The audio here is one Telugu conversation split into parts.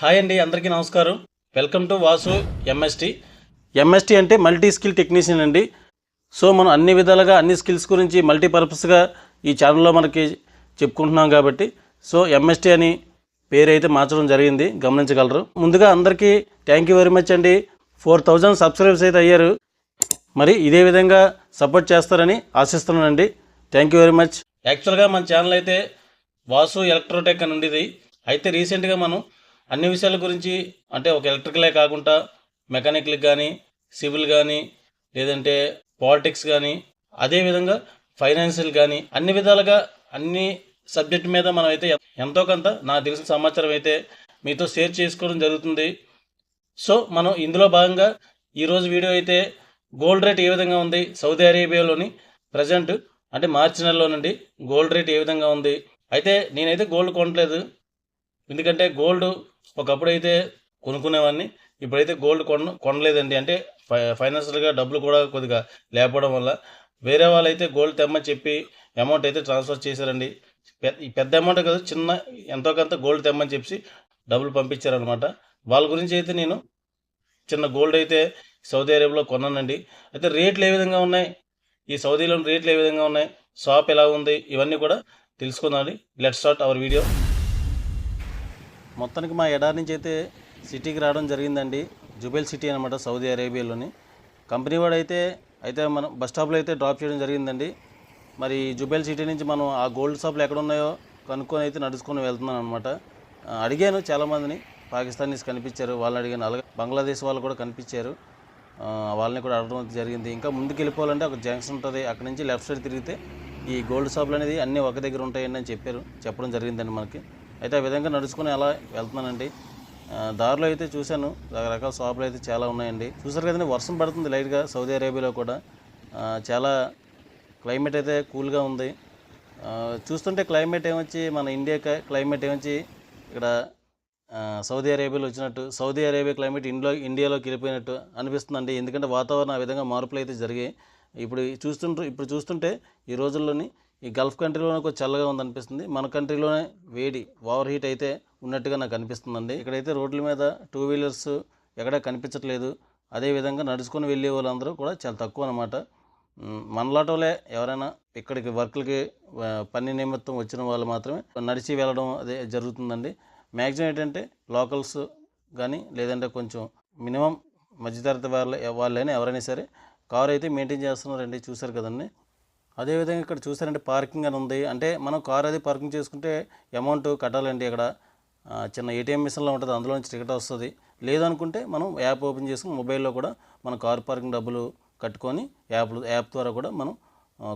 హాయ్ అండి అందరికీ నమస్కారం. Welcome to Vasu MST MST అంటే మల్టీ స్కిల్ టెక్నీషియన్ అండి. సో మనం అన్ని విధాలుగా అన్ని స్కిల్స్ గురించి మల్టీపర్పస్గా ఈ ఛానల్లో మనకి చెప్పుకుంటున్నాం కాబట్టి సో ఎంఎస్టీ అని పేరు అయితే మార్చడం జరిగింది. గమనించగలరు. ముందుగా అందరికీ థ్యాంక్ యూ వెరీ మచ్ అండి. ఫోర్ థౌజండ్ సబ్స్క్రైబర్స్ అయితే అయ్యారు. మరి ఇదే విధంగా సపోర్ట్ చేస్తారని ఆశిస్తున్నానండి. థ్యాంక్ యూ వెరీ మచ్ యాక్చువల్గా మన ఛానల్ అయితే వాసు ఎలక్ట్రోటెక్ అని ఉండేది. అయితే రీసెంట్గా మనం అన్ని విషయాల గురించి అంటే ఒక ఎలక్ట్రికలే కాకుండా మెకానికల్ కానీ సివిల్ కానీ లేదంటే పాలిటిక్స్ కానీ అదేవిధంగా ఫైనాన్షియల్ కానీ అన్ని విధాలుగా అన్ని సబ్జెక్ట్ మీద మనం అయితే ఎంతో కొంత నాకు తెలిసిన సమాచారం అయితే మీతో షేర్ చేసుకోవడం జరుగుతుంది. సో మనం ఇందులో భాగంగా ఈరోజు వీడియో అయితే గోల్డ్ రేట్ ఏ విధంగా ఉంది సౌదీ అరేబియాలోని ప్రజెంట్ అంటే మార్చి నెలలో నుండి గోల్డ్ రేట్ ఏ విధంగా ఉంది. అయితే నేనైతే గోల్డ్ కొనట్లేదు. ఎందుకంటే గోల్డ్ ఒకప్పుడు అయితే కొనుక్కునేవాడిని ఇప్పుడైతే గోల్డ్ కొన కొనలేదండి. అంటే ఫై ఫైనాన్షియల్గా డబ్బులు కూడా కొద్దిగా లేకపోవడం వల్ల వేరే వాళ్ళు అయితే గోల్డ్ తెమ్మని చెప్పి అమౌంట్ అయితే ట్రాన్స్ఫర్ చేశారండి. పెద్ద అమౌంట్ కదా చిన్న ఎంతో కొంత గోల్డ్ తెమ్మని చెప్పి డబ్బులు పంపించారనమాట వాళ్ళ గురించి అయితే నేను చిన్న గోల్డ్ అయితే సౌదీ అరేబియాలో కొన్నానండి. అయితే రేట్లు ఏ విధంగా ఉన్నాయి? ఈ సౌదీలో రేట్లు ఏ విధంగా ఉన్నాయి? షాప్ ఎలా ఉంది? ఇవన్నీ కూడా తెలుసుకుందామండి. Let start our video. మొత్తానికి మా ఎడారి నుంచి అయితే సిటీకి రావడం జరిగిందండి. జుబెల్ సిటీ అనమాట సౌదీ అరేబియాలోని. కంపెనీ వాడు అయితే అయితే మనం బస్ స్టాప్లో అయితే డ్రాప్ చేయడం జరిగిందండి. మరి జుబెల్ సిటీ నుంచి మనం ఆ గోల్డ్ షాప్లు ఎక్కడ ఉన్నాయో కనుక్కొని అయితే నడుచుకొని వెళ్తున్నాను అనమాట అడిగాను చాలామందిని. పాకిస్తానీస్ కనిపించారు వాళ్ళని అడిగాను. అలాగే బంగ్లాదేశ్ వాళ్ళు కూడా కనిపించారు. వాళ్ళని కూడా అడగడం జరిగింది. ఇంకా ముందుకు వెళ్ళిపోవాలంటే ఒక జంక్షన్ ఉంటుంది. అక్కడ నుంచి లెఫ్ట్ సైడ్ తిరిగితే ఈ గోల్డ్ షాపులు అనేది అన్నీ ఒక దగ్గర ఉంటాయండి అని చెప్పారు. చెప్పడం జరిగిందండి మనకి. అయితే ఆ విధంగా నడుచుకుని అలా వెళ్తున్నానండి. దారిలో అయితే చూశాను. రకరకాల షాపులు అయితే చాలా ఉన్నాయండి. చూసారు కదండి వర్షం పడుతుంది లైట్గా సౌదీ అరేబియాలో కూడా. చాలా క్లైమేట్ అయితే కూల్గా ఉంది. చూస్తుంటే క్లైమేట్ ఏమొచ్చి మన ఇండియా క్లైమేట్ ఏమొచ్చి ఇక్కడ సౌదీ అరేబియాలో వచ్చినట్టు సౌదీ అరేబియా క్లైమేట్ ఇండియా ఇండియాలోకి వెళ్ళిపోయినట్టు అనిపిస్తుందండి. ఎందుకంటే వాతావరణం ఆ విధంగా మార్పులు అయితే జరిగాయి. ఇప్పుడు చూస్తుంటే ఇప్పుడు చూస్తుంటే ఈ రోజుల్లోని ఈ గల్ఫ్ కంట్రీలోనే కొంచెం చల్లగా ఉందనిపిస్తుంది. మన కంట్రీలోనే వేడి ఓవర్ హీట్ అయితే ఉన్నట్టుగా నాకు అనిపిస్తుందండి. ఇక్కడైతే రోడ్ల మీద టూ వీలర్స్ ఎక్కడ కనిపించట్లేదు. అదేవిధంగా నడుచుకొని వెళ్ళే వాళ్ళందరూ కూడా చాలా తక్కువ అనమాట మనలాటోలే ఎవరైనా ఇక్కడికి వర్క్లకి పని నిమిత్తం వచ్చిన వాళ్ళు మాత్రమే నడిచి వెళ్ళడం అదే జరుగుతుందండి. మ్యాక్సిమం ఏంటంటే లోకల్స్ కానీ లేదంటే కొంచెం మినిమం మధ్యతరగతి వాళ్ళ వాళ్ళైనా ఎవరైనా సరే కారు అయితే మెయింటైన్ చేస్తున్నారండి. చూసారు కదండి. అదేవిధంగా ఇక్కడ చూసారంటే పార్కింగ్ అని ఉంది. అంటే మనం కార్ అది పార్కింగ్ చేసుకుంటే అమౌంట్ కట్టాలండి ఇక్కడ. చిన్న ఏటీఎం మిషన్లో ఉంటుంది అందులో నుంచి టికెట్ వస్తుంది. లేదనుకుంటే మనం యాప్ ఓపెన్ చేసుకుని మొబైల్లో కూడా మన కార్ పార్కింగ్ డబ్బులు కట్టుకొని యాప్ యాప్ ద్వారా కూడా మనం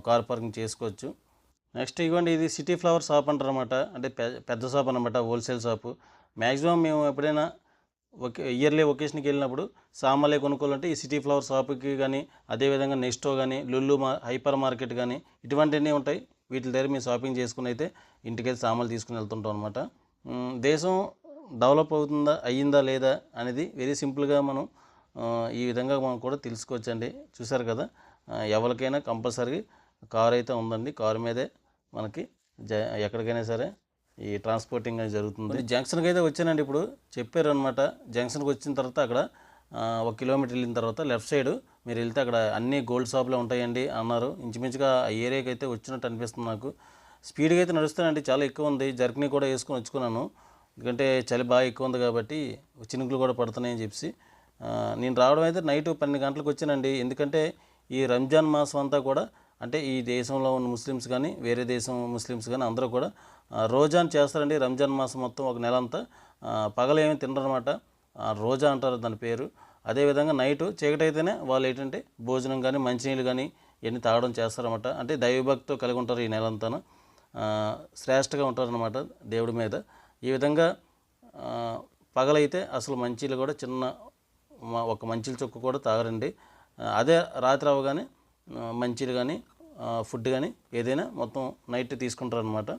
కార్ పార్కింగ్ చేసుకోవచ్చు. నెక్స్ట్ ఇవ్వండి ఇది సిటీ ఫ్లవర్ షాప్ అంటారనమాట అంటే పెద్ద షాప్ అనమాట హోల్సేల్ షాపు. మ్యాక్సిమం మేము ఎప్పుడైనా ఒకే ఇయర్లీ ఒకేషన్కి వెళ్ళినప్పుడు సామాన్లే కొనుక్కోవాలంటే ఈ సిటీ ఫ్లవర్ షాప్కి కానీ అదేవిధంగా నెక్స్టో కానీ లుల్లు మా హైపర్ మార్కెట్ కానీ ఇటువంటివన్నీ ఉంటాయి. వీటి దగ్గర మేము షాపింగ్ చేసుకుని అయితే ఇంటికి వెళ్ళి సామాన్లు తీసుకుని వెళ్తుంటాం అనమాట దేశం డెవలప్ అవుతుందా అయ్యిందా లేదా అనేది వెరీ సింపుల్గా మనం ఈ విధంగా మనం కూడా తెలుసుకోవచ్చండి. చూసారు కదా ఎవరికైనా కంపల్సరీ కారు అయితే ఉందండి. కారు మీదే మనకి జ ఎక్కడికైనా సరే ఈ ట్రాన్స్పోర్టింగ్ అనేది జరుగుతుంది. జంక్షన్కి అయితే వచ్చానండి ఇప్పుడు. చెప్పారు అనమాట జంక్షన్కి వచ్చిన తర్వాత అక్కడ ఒక కిలోమీటర్ వెళ్ళిన తర్వాత లెఫ్ట్ సైడ్ మీరు వెళ్తే అక్కడ అన్ని గోల్డ్ షాపులు ఉంటాయండి అన్నారు. ఇంచుమించుగా ఆ ఏరియాకి అయితే వచ్చినట్టు అనిపిస్తుంది నాకు. స్పీడ్గా అయితే నడుస్తానండి. చాలా ఎక్కువ ఉంది. జర్కనీ కూడా వేసుకొని వచ్చుకున్నాను. ఎందుకంటే చలి బాగా ఎక్కువ ఉంది కాబట్టి చినుకులు కూడా పడుతున్నాయని చెప్పి నేను రావడం అయితే నైట్ పన్నెండు గంటలకు వచ్చానండి. ఎందుకంటే ఈ రంజాన్ మాసం అంతా కూడా అంటే ఈ దేశంలో ఉన్న ముస్లిమ్స్ కానీ వేరే దేశం ముస్లిమ్స్ కానీ అందరూ కూడా రోజాని చేస్తారండి. రంజాన్ మాసం మొత్తం ఒక నెల అంతా పగలేమి పగలు తినరనమాట రోజా అంటారు దాని పేరు. అదేవిధంగా నైట్ చీకటి అయితేనే వాళ్ళు ఏంటంటే భోజనం కానీ మంచినీళ్ళు కానీ ఇవన్నీ తాగడం చేస్తారన్నమాట అంటే దైవభక్తితో కలిగి ఉంటారు ఈ నెల నెలంతా శ్రేష్టగా ఉంటారనమాట దేవుడి మీద. ఈ విధంగా పగలైతే అసలు మంచిలు కూడా చిన్న ఒక మంచిల చుక్క కూడా తాగరండి. అదే రాత్రి అవ్వగానే మంచిలు కానీ ఫుడ్ కానీ ఏదైనా మొత్తం నైట్ తీసుకుంటారనమాట.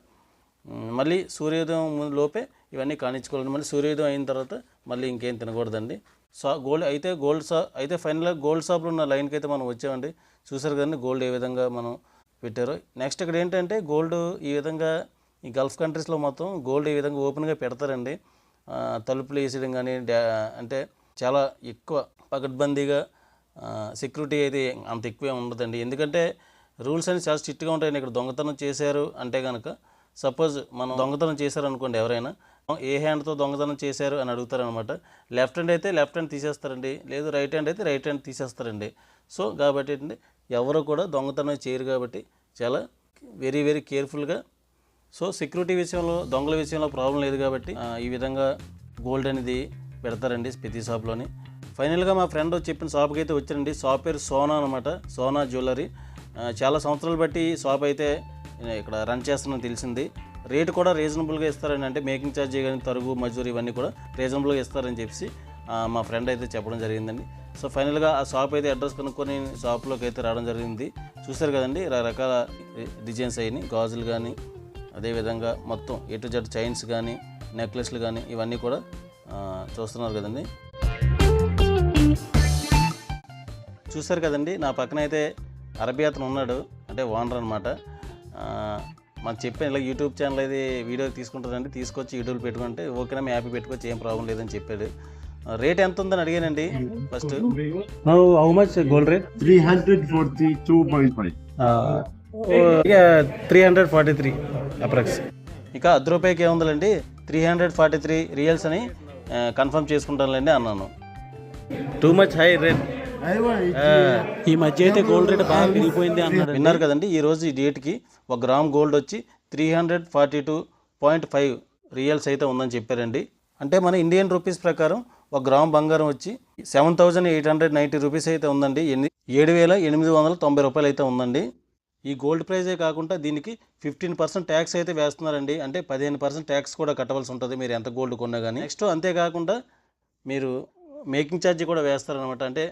మళ్ళీ సూర్యోదయం ముందు లోపే ఇవన్నీ కానించుకోవాలండి మళ్ళీ సూర్యోదయం అయిన తర్వాత మళ్ళీ ఇంకేం తినకూడదండి. సో గోల్డ్ అయితే గోల్డ్ షా అయితే ఫైనల్గా గోల్డ్ షాప్లో ఉన్న లైన్కి అయితే మనం వచ్చామండి. చూసారు కదండి గోల్డ్ ఏ విధంగా మనం పెట్టారు. నెక్స్ట్ ఇక్కడ ఏంటంటే గోల్డ్ ఈ విధంగా ఈ గల్ఫ్ కంట్రీస్లో మొత్తం గోల్డ్ ఈ విధంగా ఓపెన్గా పెడతారండి. తలుపులు వేసేయడం కానీ అంటే చాలా ఎక్కువ పకడ్బందీగా సెక్యూరిటీ అయితే అంత ఎక్కువే ఉండదండి. ఎందుకంటే రూల్స్ అనేవి చాలా స్ట్రిక్ట్గా ఉంటాయండి. ఇక్కడ దొంగతనం చేశారు అంటే కనుక సపోజ్ మనం దొంగతనం చేశారు అనుకోండి ఎవరైనా ఏ హ్యాండ్తో దొంగతనం చేశారు అని అడుగుతారనమాట. లెఫ్ట్ హ్యాండ్ అయితే లెఫ్ట్ హ్యాండ్ తీసేస్తారండి లేదు రైట్ హ్యాండ్ అయితే రైట్ హ్యాండ్ తీసేస్తారండి. సో కాబట్టి ఏంటంటే ఎవరు కూడా దొంగతనం చేయరు కాబట్టి చాలా వెరీ వెరీ కేర్ఫుల్గా సో సెక్యూరిటీ విషయంలో దొంగల విషయంలో ప్రాబ్లం లేదు కాబట్టి ఈ విధంగా గోల్డ్ అనేది పెడతారండి ప్రతి షాప్లోని ఫైనల్గా మా ఫ్రెండ్ చెప్పిన షాప్కి అయితే వచ్చారండి. షాప్ పేరు సోనా అనమాట సోనా జ్యువెలరీ చాలా సంవత్సరాలు బట్టి షాప్ అయితే ఇక్కడ రన్ చేస్తున్నాను తెలిసింది. రేట్ కూడా రీజనబుల్గా ఇస్తారని అంటే మేకింగ్ ఛార్జీ కానీ తరుగు మజూరి ఇవన్నీ కూడా రీజనబుల్గా ఇస్తారని చెప్పి మా ఫ్రెండ్ అయితే చెప్పడం జరిగిందండి. సో ఫైనల్గా ఆ షాప్ అయితే అడ్రస్ కనుక్కొని షాప్లోకి అయితే రావడం జరిగింది. చూసారు కదండి రకరకాల డిజైన్స్ అయినాయి గాజులు కానీ అదేవిధంగా మొత్తం ఎ టు జెడ్ చైన్స్ కానీ నెక్లెస్లు కానీ ఇవన్నీ కూడా చూస్తున్నారు కదండి. చూసారు కదండి నా పక్కన అయితే అరబీ అతను ఉన్నాడు అంటే ఓనర్ అనమాట మనం చెప్పాను ఇలా యూట్యూబ్ ఛానల్ అయితే వీడియో తీసుకుంటుందండి తీసుకొచ్చి యూట్యూబ్ పెట్టుకుంటే ఓకేనా మీ యాప్ పెట్టుకోవచ్చు ఏం ప్రాబ్లం లేదని చెప్పాడు. రేట్ ఎంత ఉందని అడిగానండి first Now, how much gold rate? 342.5. Three hundred forty three approx ఇక అర్ధ రూపాయికి ఏముందండి three hundred forty three riyals అని కన్ఫర్మ్ చేసుకుంటానులేండి అన్నాను. టూ మచ్ హై రేట్ ఈ మధ్య అయితే గోల్డ్ రేట్ బాగా పెరిగిపోయింది అన్నారు. విన్నారు కదండి ఈ రోజు ఈ డేట్కి ఒక గ్రామ్ గోల్డ్ వచ్చి three hundred forty two point five riyals అయితే ఉందని చెప్పారండి. అంటే మన ఇండియన్ రూపీస్ ప్రకారం ఒక గ్రామ్ బంగారం వచ్చి seven thousand eight hundred ninety rupees అయితే ఉందండి. ఎన్ని ఏడు వేల ఎనిమిది వందల తొంభై రూపాయలు అయితే ఉందండి. ఈ గోల్డ్ ప్రైజే కాకుండా దీనికి ఫిఫ్టీన్ పర్సెంట్ ట్యాక్స్ అయితే వేస్తున్నారండి. అంటే పదిహేను పర్సెంట్ ట్యాక్స్ కూడా కట్టవలసి ఉంటుంది. మీరు ఎంత గోల్డ్ కొన్నా కానీ నెక్స్ట్ అంతేకాకుండా మీరు మేకింగ్ ఛార్జీ కూడా వేస్తారనమాట అంటే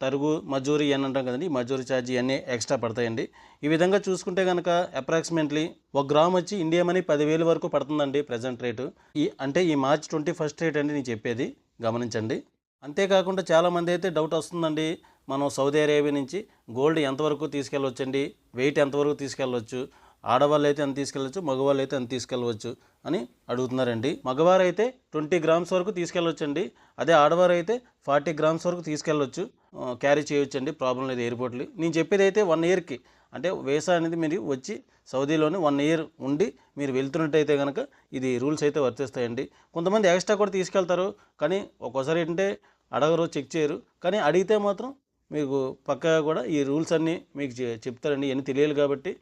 తరుగు మజూరి అని అంటాం కదండి మజూరీ మజూరి ఛార్జీ అన్నీ ఎక్స్ట్రా పడతాయండి. ఈ విధంగా చూసుకుంటే కనుక అప్రాక్సిమేట్లీ ఒక గ్రామ్ వచ్చి ఇండియా మనీ పదివేలు వరకు పడుతుందండి ప్రజెంట్ రేటు ఈ అంటే ఈ మార్చ్ ట్వంటీ ఫస్ట్ రేట్ అండి నేను చెప్పేది గమనించండి. అంతేకాకుండా చాలామంది అయితే డౌట్ వస్తుందండి మనం సౌదీ అరేబియా నుంచి గోల్డ్ ఎంతవరకు తీసుకెళ్ళవచ్చండి వెయిట్ ఎంతవరకు తీసుకెళ్ళవచ్చు ఆడవాళ్ళు అయితే ఎంత తీసుకెళ్ళవచ్చు మగవాళ్ళు అయితే ఎంత తీసుకెళ్ళవచ్చు అని అడుగుతున్నారండి. మగవారు అయితే ట్వంటీ గ్రామ్స్ వరకు తీసుకెళ్ళవచ్చండి అదే ఆడవారు అయితే ఫార్టీ గ్రామ్స్ వరకు తీసుకెళ్ళవచ్చు క్యారీ చేయొచ్చు అండి ప్రాబ్లం లేదు ఎయిర్పోర్ట్లు నేను చెప్పేది అయితే వన్ ఇయర్కి అంటే వేసా అనేది మీరు వచ్చి సౌదీలోనే వన్ ఇయర్ ఉండి మీరు వెళ్తున్నట్టయితే కనుక ఇది రూల్స్ అయితే వర్తిస్తాయండి. కొంతమంది ఎక్స్ట్రా కూడా తీసుకెళ్తారు కానీ ఒక్కోసారి ఏంటంటే అడగరు చెక్ చేయరు. కానీ అడిగితే మాత్రం మీకు పక్కగా కూడా ఈ రూల్స్ అన్నీ మీకు చె- చెప్తారండి. ఇవన్నీ తెలియాలి కాబట్టి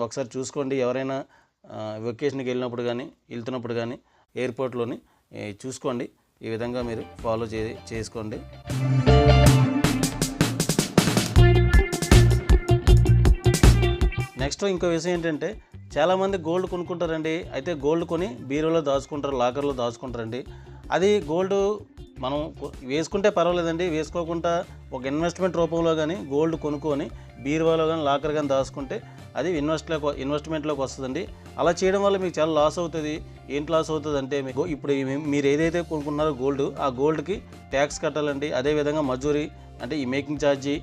ఒకసారి చూసుకోండి. ఎవరైనా వెకేషన్కి వెళ్ళినప్పుడు కానీ వెళ్తున్నప్పుడు కానీ ఎయిర్పోర్ట్లోని చూసుకోండి. ఈ విధంగా మీరు ఫాలో చే చేసుకోండి. నెక్స్ట్ ఇంకో విషయం ఏంటంటే చాలామంది గోల్డ్ కొనుక్కుంటారండి. అయితే గోల్డ్ కొని బీరోలో దాచుకుంటారు లాకర్లో దాచుకుంటారండి. అది గోల్డ్ మనం వేసుకుంటే పర్వాలేదండి. వేసుకోకుండా ఒక ఇన్వెస్ట్మెంట్ రూపంలో కానీ గోల్డ్ కొనుక్కొని బీరువాలో కానీ లాకర్ కానీ దాచుకుంటే అది ఇన్వెస్ట్లోకి ఇన్వెస్ట్మెంట్లోకి వస్తుందండి. అలా చేయడం వల్ల మీకు చాలా లాస్ అవుతుంది. ఏంటి లాస్ అవుతుంది అంటే మీకు ఇప్పుడు మీరు ఏదైతే కొనుక్కున్నారో గోల్డ్ ఆ గోల్డ్కి ట్యాక్స్ కట్టాలండి. అదేవిధంగా మజూరీ అంటే ఈ మేకింగ్ ఛార్జీ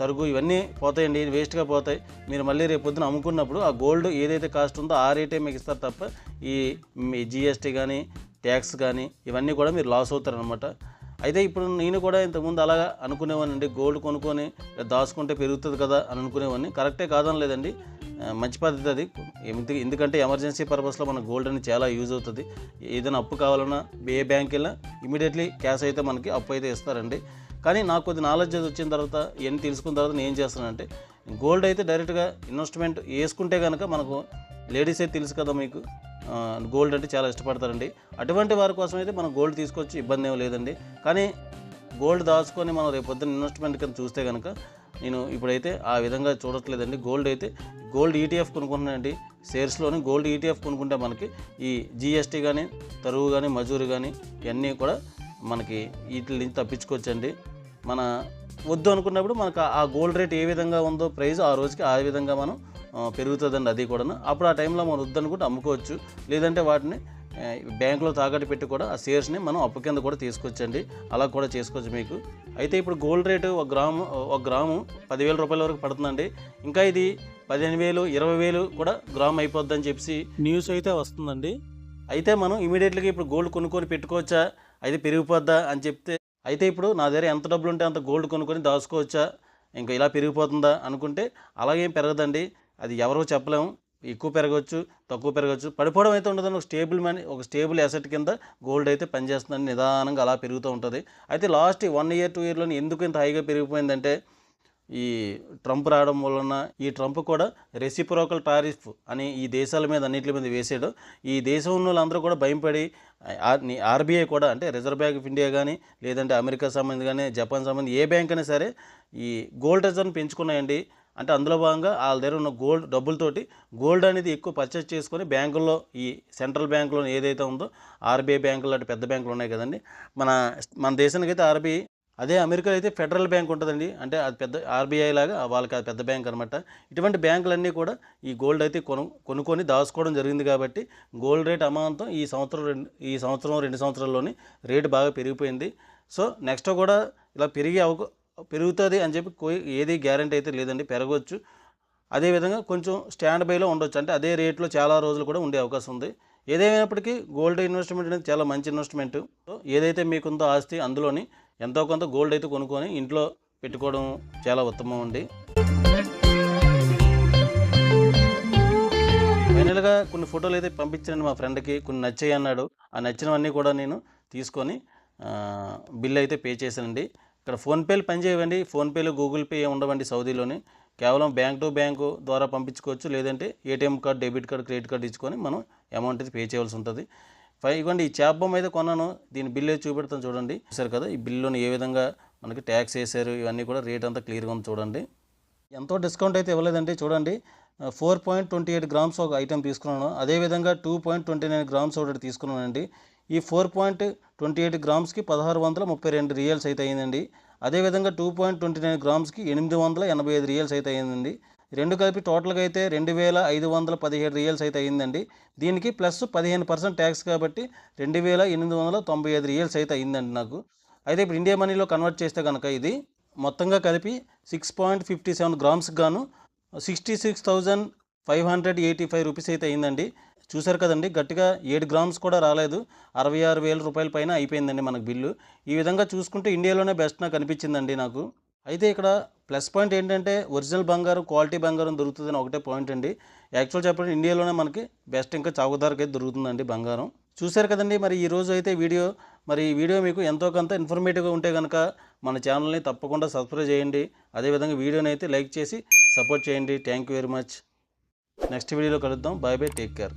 తరుగు ఇవన్నీ పోతాయండి వేస్ట్గా పోతాయి. మీరు మళ్ళీ రేపు పొద్దున అమ్ముకున్నప్పుడు ఆ గోల్డ్ ఏదైతే కాస్ట్ ఉందో ఆ రేటే మీకు ఇస్తారు తప్ప ఈ మీ జిఎస్టీ కానీ ట్యాక్స్ కానీ ఇవన్నీ కూడా మీరు లాస్ అవుతారనమాట అయితే ఇప్పుడు నేను కూడా ఇంతకుముందు అలాగా అనుకునేవాడిని గోల్డ్ కొనుక్కొని దాచుకుంటే పెరుగుతుంది కదా అని అనుకునేవాడిని కరెక్టే కాదని లేదండి మంచి పద్ధతి అది. ఎందుకంటే ఎమర్జెన్సీ పర్పస్లో మన గోల్డ్ అనేది చాలా యూజ్ అవుతుంది. ఏదైనా అప్పు కావాలన్నా ఏ బ్యాంక్ వెళ్ళినా ఇమీడియట్లీ క్యాష్ అయితే మనకి అప్పు అయితే ఇస్తారండి. కానీ నాకు కొద్ది నాలెడ్జ్ అది వచ్చిన తర్వాత ఇవన్నీ తెలుసుకున్న తర్వాత నేను ఏం చేస్తానంటే గోల్డ్ అయితే డైరెక్ట్గా ఇన్వెస్ట్మెంట్ వేసుకుంటే కనుక మనకు లేడీస్ అయితే తెలుసు కదా మీకు గోల్డ్ అంటే చాలా ఇష్టపడతారండి. అటువంటి వారి కోసం అయితే మనం గోల్డ్ తీసుకోవచ్చు ఇబ్బంది ఏమీ లేదండి. కానీ గోల్డ్ దాచుకొని మనం రేపు పొద్దున్న ఇన్వెస్ట్మెంట్ కింద చూస్తే కనుక నేను ఇప్పుడైతే ఆ విధంగా చూడట్లేదండి. గోల్డ్ అయితే గోల్డ్ ఈటీఎఫ్ కొనుక్కుంటున్నానండి. షేర్స్లోని గోల్డ్ ఈటీఎఫ్ కొనుక్కుంటే మనకి ఈ జిఎస్టీ కానీ తరువు కానీ మజూరు కానీ ఇవన్నీ కూడా మనకి వీటి నుంచి తప్పించుకోవచ్చండి. మన వద్దు అనుకున్నప్పుడు మనకు ఆ- గోల్డ్ రేట్ ఏ విధంగా ఉందో ప్రైస్ ఆ రోజుకి ఆ విధంగా మనం పెరుగుతుందండి అది కూడా అప్పుడు ఆ టైంలో మనం వద్దు అనుకుంటే అమ్ముకోవచ్చు. లేదంటే వాటిని బ్యాంకులో తాకట్టు పెట్టి కూడా ఆ షేర్స్ని మనం అప్పు కింద కూడా తీసుకొచ్చండి. అలా కూడా చేసుకోవచ్చు మీకు. అయితే ఇప్పుడు గోల్డ్ రేటు ఒక గ్రాము ఒక గ్రాము పదివేల రూపాయల వరకు పడుతుందండి. ఇంకా ఇది పదిహేను వేలు ఇరవై వేలు కూడా గ్రామ్ అయిపోద్దని చెప్పి న్యూస్ అయితే వస్తుందండి. అయితే మనం ఇమీడియట్గా ఇప్పుడు గోల్డ్ కొనుక్కొని పెట్టుకోవచ్చా? అయితే పెరిగిపోద్దా? అని చెప్తే అయితే ఇప్పుడు నా దగ్గర ఎంత డబ్బులు ఉంటే అంత గోల్డ్ కొనుక్కొని దాచుకోవచ్చా? ఇంకా ఇలా పెరిగిపోతుందా అనుకుంటే అలాగేం పెరగదండి. అది ఎవరో చెప్పలేము. ఎక్కువ పెరగవచ్చు తక్కువ పెరగవచ్చు పడిపోవడం అయితే ఉండదని ఒక స్టేబుల్ మనీ ఒక స్టేబుల్ అసెట్ కింద గోల్డ్ అయితే పనిచేస్తుందని నిదానంగా అలా పెరుగుతూ ఉంటుంది. అయితే లాస్ట్ వన్ ఇయర్ టూ ఇయర్లోని ఎందుకు ఇంత హైగా పెరిగిపోయిందంటే ఈ ట్రంప్ రావడం వలన ఈ ట్రంప్ కూడా రెసిప్రోకల్ టారిఫ్ అని ఈ దేశాల మీద అన్నింటి మీద వేసాడు. ఈ దేశం ఉన్న వాళ్ళందరూ కూడా భయపడి ఆర్బీఐ కూడా అంటే రిజర్వ్ బ్యాంక్ ఆఫ్ ఇండియా కానీ లేదంటే అమెరికా సంబంధి కానీ జపాన్ సంబంధించి ఏ బ్యాంక్ అయినా సరే ఈ గోల్డ్ రిజర్వ్ పెంచుకున్నాయండి. అంటే అందులో భాగంగా వాళ్ళ దగ్గర ఉన్న గోల్డ్ డబ్బులతోటి గోల్డ్ అనేది ఎక్కువ పర్చేస్ చేసుకొని బ్యాంకుల్లో ఈ సెంట్రల్ బ్యాంకులో ఏదైతే ఉందో ఆర్బీఐ బ్యాంకులు లాంటి పెద్ద బ్యాంకులు ఉన్నాయి కదండి. మన మన దేశానికైతే ఆర్బీఐ అదే అమెరికాలో అయితే ఫెడరల్ బ్యాంక్ ఉంటుందండి. అంటే అది పెద్ద ఆర్బీఐ లాగా వాళ్ళకి అది పెద్ద బ్యాంక్ అనమాట ఇటువంటి బ్యాంకులన్నీ కూడా ఈ గోల్డ్ అయితే కొను కొనుక్కొని దాచుకోవడం జరిగింది కాబట్టి గోల్డ్ రేట్ అమాంతం ఈ సంవత్సరం రెండు ఈ సంవత్సరం రెండు సంవత్సరాల్లోనే రేటు బాగా పెరిగిపోయింది. సో నెక్స్ట్ కూడా ఇలా పెరిగే అవక పెరుగుతుంది అని చెప్పి కో ఏది గ్యారంటీ అయితే లేదండి. పెరగవచ్చు అదేవిధంగా కొంచెం స్టాండ్ బైలో ఉండొచ్చు. అంటే అదే రేట్లో చాలా రోజులు కూడా ఉండే అవకాశం ఉంది. ఏదేమైనప్పటికీ గోల్డ్ ఇన్వెస్ట్మెంట్ అనేది చాలా మంచి ఇన్వెస్ట్మెంట్. సో ఏదైతే మీకుందో ఆస్తి అందులోని ఎంతో కొంత గోల్డ్ అయితే కొనుక్కొని ఇంట్లో పెట్టుకోవడం చాలా ఉత్తమం అండి. ఫైనల్గా కొన్ని ఫోటోలు అయితే పంపించాను మా ఫ్రెండ్కి కొన్ని నచ్చాయి అన్నాడు. ఆ నచ్చినవన్నీ కూడా నేను తీసుకొని బిల్ అయితే పే చేశానండి. ఇక్కడ ఫోన్పేలు పనిచేయవండి. ఫోన్పేలు గూగుల్ పే ఉండవండి సౌదీలోని. కేవలం బ్యాంక్ టు బ్యాంకు ద్వారా పంపించుకోవచ్చు. లేదంటే ATM card debit card credit card ఇచ్చుకొని మనం అమౌంట్ అయితే పే చేయవలసి ఉంటుంది. ఫై ఇవ్వండి ఈ చేప బొమ్మ అయితే కొన్నాను. దీని బిల్లు చూపెడతాను చూడండి. చూసారు కదా ఈ బిల్లుని ఏ విధంగా మనకి ట్యాక్స్ వేసారు ఇవన్నీ కూడా రేట్ అంతా క్లియర్గా ఉంది చూడండి. ఎంతో డిస్కౌంట్ అయితే ఇవ్వలేదండి చూడండి. Four point twenty eight grams ఒక ఐటెం తీసుకున్నాను. అదేవిధంగా two point twenty nine grams ఒకటి తీసుకున్నానండి. ఈ ఫోర్ పాయింట్ ట్వంటీ ఎయిట్ గ్రామ్స్కి పదహారు వందల ముప్పై రెండు రియల్స్ అయితే అయిందండి. అదేవిధంగా టూ పాయింట్ ట్వంటీ నైన్ గ్రామ్స్కి ఎనిమిది వందల ఎనభై ఐదు రియల్స్ అయితే అయిందండి. రెండు కలిపి టోటల్గా అయితే రెండు వేల ఐదు వందల పదిహేడు రియల్స్ అయితే అయిందండి. దీనికి ప్లస్ పదిహేను పర్సెంట్ ట్యాక్స్ కాబట్టి రెండు వేల ఎనిమిది వందల తొంభై ఐదు రియల్స్ అయితే అయిందండి నాకు. అయితే ఇప్పుడు ఇండియా మనీలో కన్వర్ట్ చేస్తే కనుక ఇది మొత్తంగా కలిపి సిక్స్ పాయింట్ ఫిఫ్టీ సెవెన్ గ్రామ్స్కి గాను sixty six thousand five hundred eighty five rupees అయితే అయిందండి. చూసారు కదండి గట్టిగా ఏడు గ్రామ్స్ కూడా రాలేదు. అరవై ఆరు వేల రూపాయల పైన అయిపోయిందండి మనకు బిల్లు. ఈ విధంగా చూసుకుంటే ఇండియాలోనే బెస్ట్ నాకు అనిపించిందండి నాకు. అయితే ఇక్కడ ప్లస్ పాయింట్ ఏంటంటే ఒరిజినల్ బంగారం క్వాలిటీ బంగారం దొరుకుతుందని ఒకటే పాయింట్ అండి. యాక్చువల్ చెప్పండి ఇండియాలోనే మనకి బెస్ట్ ఇంకా చౌక ధరకైతే దొరుకుతుందండి బంగారం. చూశారు కదండి మరి ఈ రోజు అయితే వీడియో మరి ఈ వీడియో మీకు ఎంతో కొంత ఇన్ఫర్మేటివ్గా ఉంటే కనుక మన ఛానల్ని తప్పకుండా సబ్స్క్రైబ్ చేయండి. అదేవిధంగా వీడియోని అయితే లైక్ చేసి సపోర్ట్ చేయండి. Thank you very much next వీడియోలో కలుద్దాం. Bye bye take care